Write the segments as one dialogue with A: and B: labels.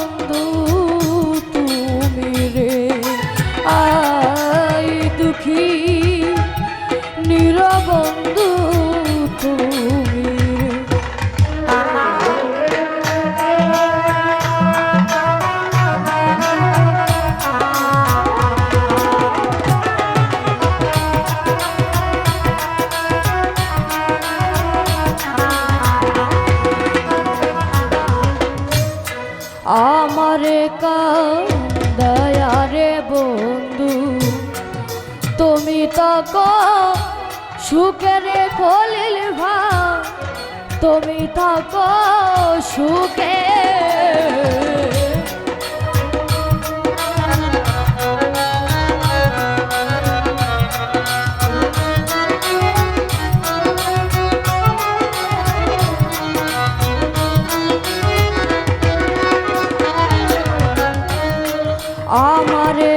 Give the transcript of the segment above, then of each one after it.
A: নিরবন্ধু তুমি রে। আই দুঃখী নিরবন্ধু তুমি। তুমি তক সুখে। আমারে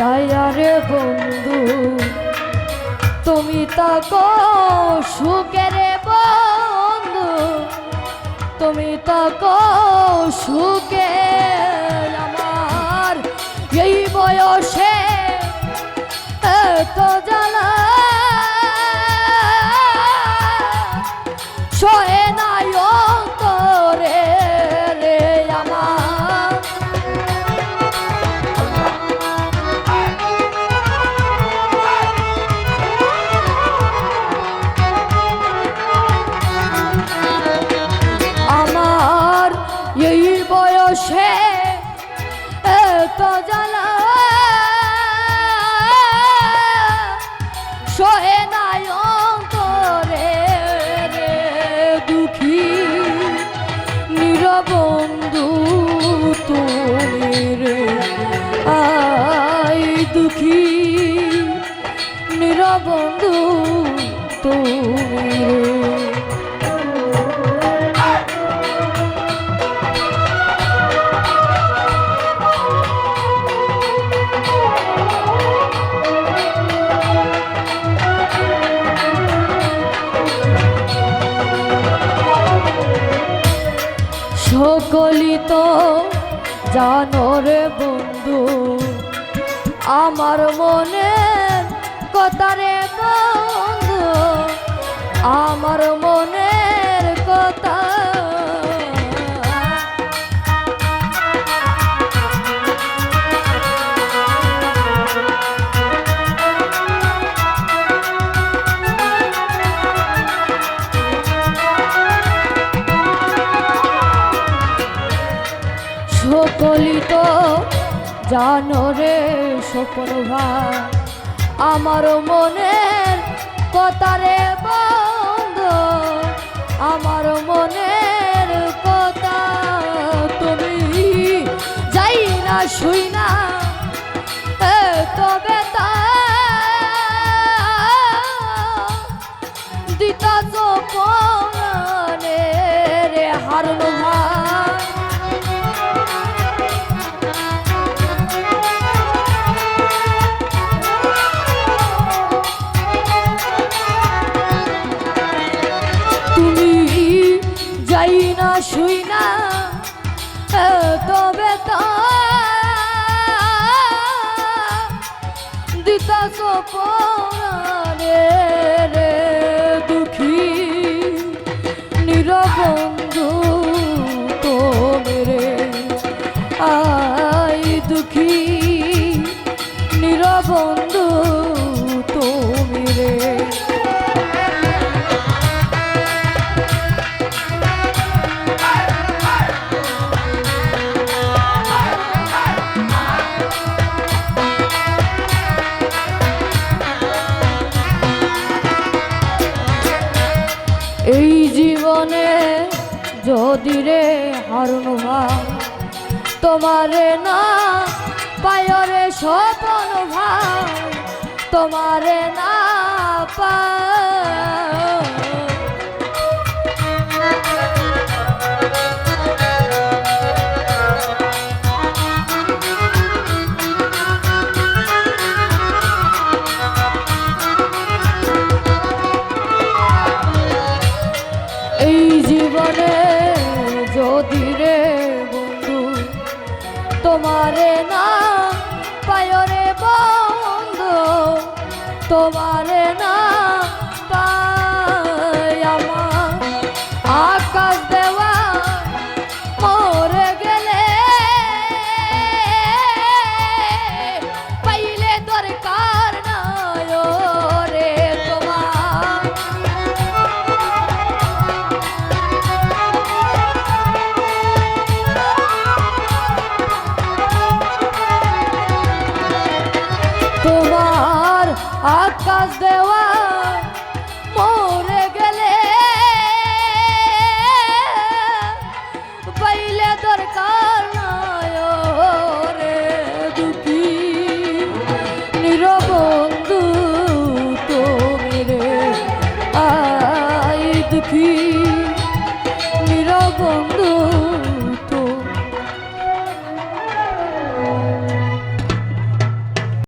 A: কায়ারে বন্ধু তুমি তাকো সুখের বন্ধু। তুমি তাকো সুখে আমার এই বয়সে এত জ্বালা বয়সে এত জ্বালা। সহে নাই দুঃখী। নিরবন্ধু তুমি রে আই দুঃখী। নিরবন্ধু তুমি সকলি তো জানো বন্ধু আমার মনে জানো রে ভাই আমার মনের কতারে বন্ধ আমার মনের কথা তুমি যাই না শুই না তবে শুই না তবে দিতা সোপনে রে। যদি রে হারুন ভাই তোমারে না পায়রে স্বপন ভাই তোমারে না পায় তোমারে না। পায়রে বন্ধ তোমার